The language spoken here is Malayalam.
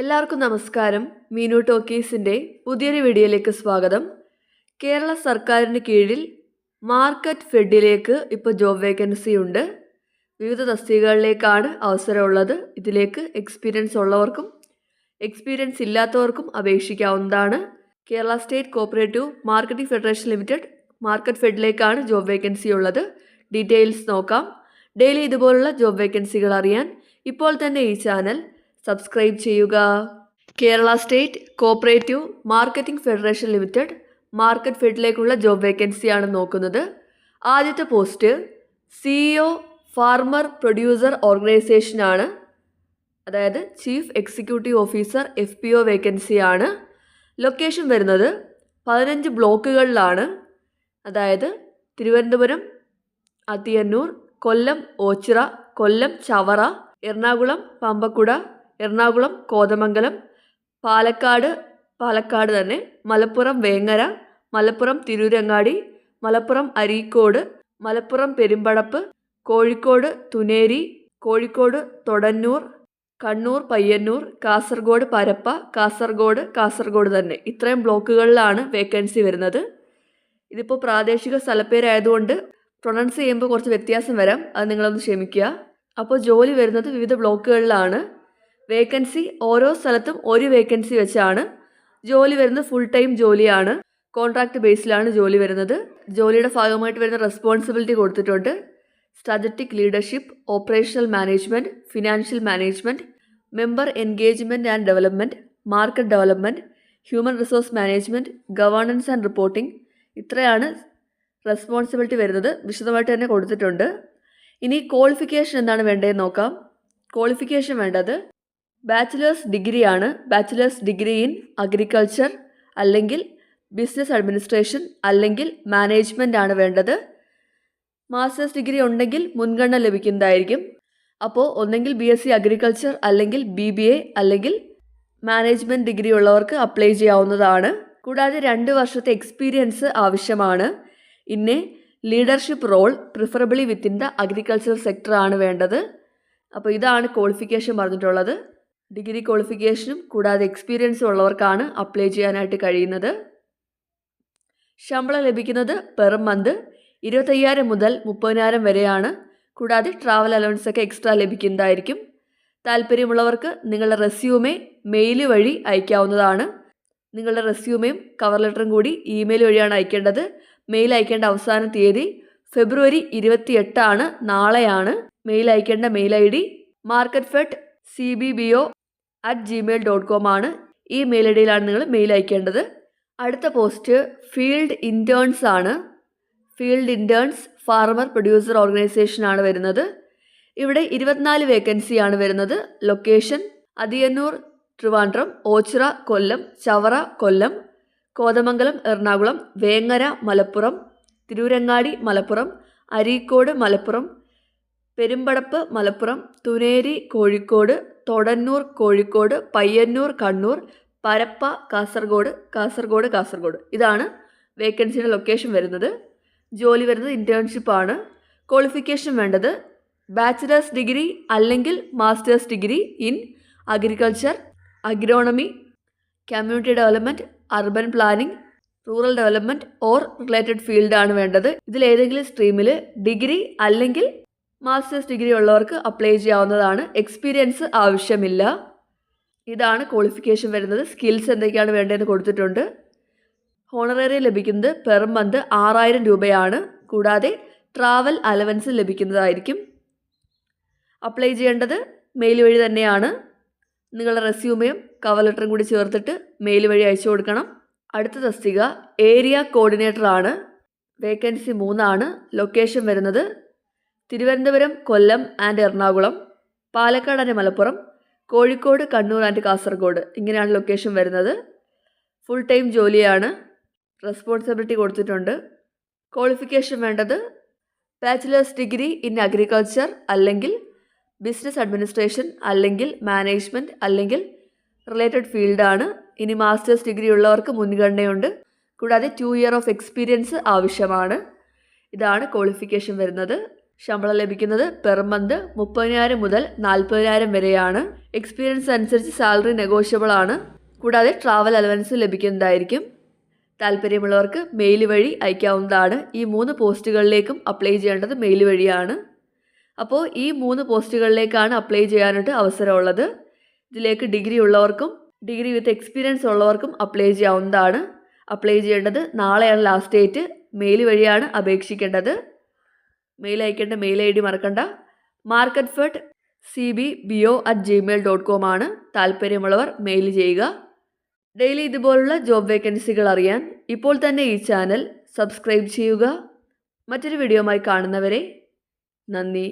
എല്ലാവർക്കും നമസ്കാരം. മീനു ടോക്കീസിന്റെ പുതിയൊരു വീഡിയോയിലേക്ക് സ്വാഗതം. കേരള സർക്കാരിന് കീഴിൽ മാർക്കറ്റ് ഫെഡിലേക്ക് ഇപ്പോൾ ജോബ് വേക്കൻസി ഉണ്ട്. വിവിധ തസ്തികകളിലേക്കാണ് അവസരമുള്ളത്. ഇതിലേക്ക് എക്സ്പീരിയൻസ് ഉള്ളവർക്കും എക്സ്പീരിയൻസ് ഇല്ലാത്തവർക്കും അപേക്ഷിക്കാവുന്നതാണ്. Kerala state cooperative marketing federation limited market ഫെഡിലേക്കാണ് job vacancy ഉള്ളത്. ഡീറ്റെയിൽസ് നോക്കാം. ഡെയിലി ഇതുപോലുള്ള ജോബ് വേക്കൻസികൾ അറിയാൻ ഇപ്പോൾ തന്നെ ഈ ചാനൽ സബ്സ്ക്രൈബ് ചെയ്യുക. Kerala state cooperative marketing federation limited market ഫെഡിലേക്കുള്ള job വേക്കൻസിയാണ് നോക്കുന്നത്. ആദ്യത്തെ പോസ്റ്റ് സിഇഒ ഫാർമർ പ്രൊഡ്യൂസർ ഓർഗനൈസേഷനാണ്. അതായത് chief executive officer F P O വേക്കൻസിയാണ്. ലൊക്കേഷൻ വരുന്നത് പതിനഞ്ച് ബ്ലോക്കുകളിലാണ്. അതായത് തിരുവനന്തപുരം അത്തിയന്നൂർ കൊല്ലം ഓച്ചിറ കൊല്ലം ചവറ എറണാകുളം പമ്പക്കുട എറണാകുളം കോതമംഗലം പാലക്കാട് പാലക്കാട് തന്നെ. മലപ്പുറം വേങ്ങര മലപ്പുറം തിരൂരങ്ങാടി മലപ്പുറം അരീക്കോട് മലപ്പുറം പെരുമ്പടപ്പ് കോഴിക്കോട് തുനേരി കോഴിക്കോട് തൊടന്നൂർ കണ്ണൂർ പയ്യന്നൂർ കാസർഗോഡ് പരപ്പ കാസർഗോഡ് കാസർഗോഡ് തന്നെ. ഇത്രയും ബ്ലോക്കുകളിലാണ് വേക്കൻസി വരുന്നത്. ഇതിപ്പോൾ പ്രാദേശിക സ്ഥലപ്പേരായതുകൊണ്ട് പ്രൊണൗൺസ് ചെയ്യുമ്പോൾ കുറച്ച് വ്യത്യാസം വരാം. അത് നിങ്ങളൊന്ന് ക്ഷമിക്കുക. അപ്പോൾ ജോലി വരുന്നത് വിവിധ ബ്ലോക്കുകളിലാണ്. വേക്കൻസി ഓരോ സ്ഥലത്തും ഒരു വേക്കൻസി വെച്ചാണ്. ജോലി വരുന്നത് ഫുൾ ടൈം ജോലിയാണ്. കോൺട്രാക്ട് ബേസിലാണ് ജോലി വരുന്നത്. ജോലിയുടെ ഭാഗമായിട്ട് വരുന്ന റെസ്പോൺസിബിലിറ്റി കൊടുത്തിട്ടുണ്ട്. Strategic leadership operational management financial management member engagement and development market development human resource management governance and reporting ഇത്രയാണ് റെസ്പോൺസിബിലിറ്റി വരുന്നത്. വിശദമായിട്ട് തന്നെ കൊടുത്തിട്ടുണ്ട്. ഇനി ക്വാളിഫിക്കേഷൻ എന്താണ് വേണ്ടതെന്ന് നോക്കാം. ക്വാളിഫിക്കേഷൻ വേണ്ടത് ബാച്ചിലേഴ്സ് ഡിഗ്രിയാണ്. ബാച്ചിലേഴ്സ് ഡിഗ്രി ഇൻ അഗ്രികൾച്ചർ അല്ലെങ്കിൽ ബിസിനസ് അഡ്മിനിസ്ട്രേഷൻ അല്ലെങ്കിൽ മാനേജ്മെന്റ് ആണ് വേണ്ടത്. മാസ്റ്റേഴ്സ് ഡിഗ്രി ഉണ്ടെങ്കിൽ മുൻഗണന ലഭിക്കുന്നതായിരിക്കും. അപ്പോൾ ഒന്നെങ്കിൽ ബി എസ് സി അഗ്രികൾച്ചർ അല്ലെങ്കിൽ ബി ബി എ അല്ലെങ്കിൽ മാനേജ്മെന്റ് ഡിഗ്രി ഉള്ളവർക്ക് അപ്ലൈ ചെയ്യാവുന്നതാണ്. കൂടാതെ രണ്ട് വർഷത്തെ എക്സ്പീരിയൻസ് ആവശ്യമാണ്. ഇന്നെ leadership role preferably within the agriculture sector ആണ് വേണ്ടത്. അപ്പോൾ ഇതാണ് ക്വാളിഫിക്കേഷൻ പറഞ്ഞിട്ടുള്ളത്. ഡിഗ്രി ക്വാളിഫിക്കേഷനും കൂടാതെ എക്സ്പീരിയൻസും ഉള്ളവർക്കാണ് അപ്ലൈ ചെയ്യാനായിട്ട് കഴിയുന്നത്. ശമ്പളം ലഭിക്കുന്നത് പെർ മന്ത് ഇരുപത്തയ്യായിരം മുതൽ മുപ്പതിനായിരം വരെയാണ്. കൂടാതെ ട്രാവൽ അലവൻസ് ഒക്കെ എക്സ്ട്രാ ലഭിക്കുന്നതായിരിക്കും. താല്പര്യമുള്ളവർക്ക് നിങ്ങളുടെ റെസ്യൂമെ മെയിൽ വഴി അയക്കാവുന്നതാണ്. നിങ്ങളുടെ റെസ്യൂമേയും കവർ ലെറ്ററും കൂടി ഇമെയിൽ വഴിയാണ് അയക്കേണ്ടത്. മെയിൽ അയക്കേണ്ട അവസാന തീയതി ഫെബ്രുവരി ഇരുപത്തിയെട്ടാണ്. നാളെയാണ്. മെയിൽ അയക്കേണ്ട mail I D market fed C B B O at gmail dot com ആണ് ഈ മെയിൽ ഐ ഡിയിലാണ് നിങ്ങൾ മെയിൽ അയക്കേണ്ടത്. അടുത്ത പോസ്റ്റ് ഫീൽഡ് ഇന്റേൺസ് ആണ്. Field interns farmer producer organisation ആണ് വരുന്നത്. ഇവിടെ ഇരുപത്തിനാല് വേക്കൻസിയാണ് വരുന്നത്. ലൊക്കേഷൻ അതിയന്നൂർ ട്രിവാൻഡ്രം ഓച്ചിറ കൊല്ലം ചവറ കൊല്ലം കോതമംഗലം എറണാകുളം വേങ്ങര മലപ്പുറം തിരൂരങ്ങാടി മലപ്പുറം അരീക്കോട് മലപ്പുറം പെരുമ്പടപ്പ് മലപ്പുറം തുനേരി കോഴിക്കോട് തൊടന്നൂർ കോഴിക്കോട് പയ്യന്നൂർ കണ്ണൂർ പരപ്പ കാസർഗോഡ് കാസർഗോഡ് കാസർഗോഡ്. ഇതാണ് വേക്കൻസിയുടെ ലൊക്കേഷൻ വരുന്നത്. ജോലി വരുന്നത് ഇന്റേൺഷിപ്പാണ് ക്വാളിഫിക്കേഷൻ വേണ്ടത്. ബാച്ചിലേഴ്സ് ഡിഗ്രി അല്ലെങ്കിൽ masters degree in agriculture agronomy community development urban planning rural development or related ഫീൽഡാണ് വേണ്ടത്. ഇതിലേതെങ്കിലും സ്ട്രീമിൽ ഡിഗ്രി അല്ലെങ്കിൽ മാസ്റ്റേഴ്സ് ഡിഗ്രി ഉള്ളവർക്ക് അപ്ലൈ ചെയ്യാവുന്നതാണ്. എക്സ്പീരിയൻസ് ആവശ്യമില്ല. ഇതാണ് ക്വാളിഫിക്കേഷൻ വരുന്നത്. സ്കിൽസ് എന്തൊക്കെയാണ് വേണ്ടതെന്ന് കൊടുത്തിട്ടുണ്ട്. ഹോണറേറിയം ലഭിക്കുന്നത് പെർ മന്ത് ആറായിരം രൂപയാണ്. കൂടാതെ ട്രാവൽ അലവൻസ് ലഭിക്കുന്നതായിരിക്കും. അപ്ലൈ ചെയ്യേണ്ടത് മെയിൽ വഴി തന്നെയാണ്. നിങ്ങളുടെ റെസ്യൂമയും കവർ ലെറ്ററും കൂടി ചേർത്തിട്ട് മെയിൽ വഴി അയച്ചു കൊടുക്കണം. അടുത്ത തസ്തിക ഏരിയ കോർഡിനേറ്റർ ആണ്. വേക്കൻസി മൂന്നാണ്. ലൊക്കേഷൻ വരുന്നത് Thiruvananthapuram Kollam and Ernakulam Palakkad and Malappuram Kozhikode Kannur and Kasaragod ഇങ്ങനെയാണ് ലൊക്കേഷൻ വരുന്നത്. ഫുൾ ടൈം ജോലിയാണ്. റെസ്പോൺസിബിലിറ്റി കൊടുത്തിട്ടുണ്ട്. ക്വാളിഫിക്കേഷൻ വേണ്ടത് ബാച്ചിലേഴ്സ് ഡിഗ്രി ഇൻ അഗ്രികൾച്ചർ അല്ലെങ്കിൽ ബിസിനസ് അഡ്മിനിസ്ട്രേഷൻ അല്ലെങ്കിൽ മാനേജ്മെന്റ് അല്ലെങ്കിൽ റിലേറ്റഡ് ഫീൽഡാണ് ഇനി മാസ്റ്റേഴ്സ് ഡിഗ്രി ഉള്ളവർക്ക് മുൻഗണനയുണ്ട്. കൂടാതെ ടു ഇയർ ഓഫ് എക്സ്പീരിയൻസ് ആവശ്യമാണ്. ഇതാണ് ക്വാളിഫിക്കേഷൻ വരുന്നത്. ശമ്പളം ലഭിക്കുന്നത് പെർ മന്ത് മുപ്പതിനായിരം മുതൽ നാൽപ്പതിനായിരം വരെയാണ്. എക്സ്പീരിയൻസ് അനുസരിച്ച് സാലറി നെഗോഷ്യബിൾ ആണ്. കൂടാതെ ട്രാവൽ അലവൻസ് ലഭിക്കുന്നതായിരിക്കും. താല്പര്യമുള്ളവർക്ക് മെയിൽ വഴി അയക്കാവുന്നതാണ്. ഈ മൂന്ന് പോസ്റ്റുകളിലേക്കും അപ്ലൈ ചെയ്യേണ്ടത് മെയിൽ വഴിയാണ്. അപ്പോൾ ഈ മൂന്ന് പോസ്റ്റുകളിലേക്കാണ് അപ്ലൈ ചെയ്യാനായിട്ട് അവസരമുള്ളത്. ഇതിലേക്ക് ഡിഗ്രി ഉള്ളവർക്കും ഡിഗ്രി വിത്ത് എക്സ്പീരിയൻസ് ഉള്ളവർക്കും അപ്ലൈ ചെയ്യാവുന്നതാണ്. അപ്ലൈ ചെയ്യേണ്ടത് നാളെയാണ് ലാസ്റ്റ് ഡേറ്റ് മെയിൽ വഴിയാണ് അപേക്ഷിക്കേണ്ടത്. മെയിൽ അയക്കേണ്ട മെയിൽ ഐ ഡി മറക്കണ്ട. Market fed C B B O at Gmail dot com ആണ് താല്പര്യമുള്ളവർ മെയിൽ ചെയ്യുക. ഡെയിലി ഇതുപോലുള്ള ജോബ് വേക്കൻസികൾ അറിയാൻ ഇപ്പോൾ തന്നെ ഈ ചാനൽ സബ്സ്ക്രൈബ് ചെയ്യുക. മറ്റൊരു വീഡിയോയുമായി കാണുന്നവരെ നന്ദി.